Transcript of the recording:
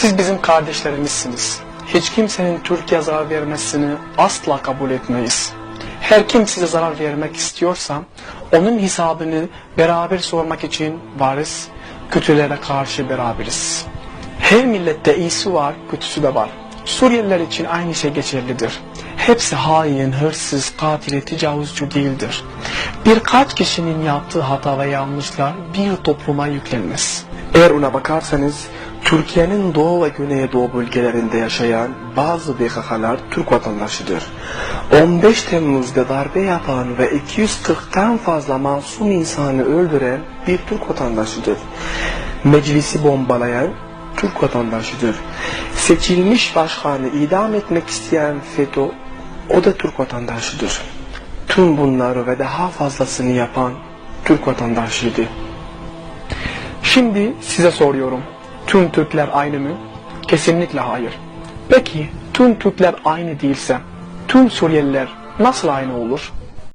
Siz bizim kardeşlerimizsiniz. Hiç kimsenin Türkiye zarar vermesini asla kabul etmeyiz. Her kim size zarar vermek istiyorsa onun hesabını beraber sormak için varız. Kötülere karşı beraberiz. Her millette iyisi var, kötüsü de var. Suriyeliler için aynı şey geçerlidir. Hepsi hain, hırsız, katil, tecavüzcü değildir. Birkaç kişinin yaptığı hata ve yanlışlar bir topluma yüklenmez. Eğer ona bakarsanız Türkiye'nin doğu ve güneydoğu bölgelerinde yaşayan bazı BKK'lar Türk vatandaşıdır. 15 Temmuz'da darbe yapan ve 240'tan fazla masum insanı öldüren bir Türk vatandaşıdır. Meclisi bombalayan Türk vatandaşıdır. Seçilmiş başkanı idam etmek isteyen FETÖ o da Türk vatandaşıdır. Tüm bunları ve daha fazlasını yapan Türk vatandaşıydı. Şimdi size soruyorum. Tüm Türkler aynı mı? Kesinlikle hayır. Peki tüm Türkler aynı değilse tüm Suriyeliler nasıl aynı olur?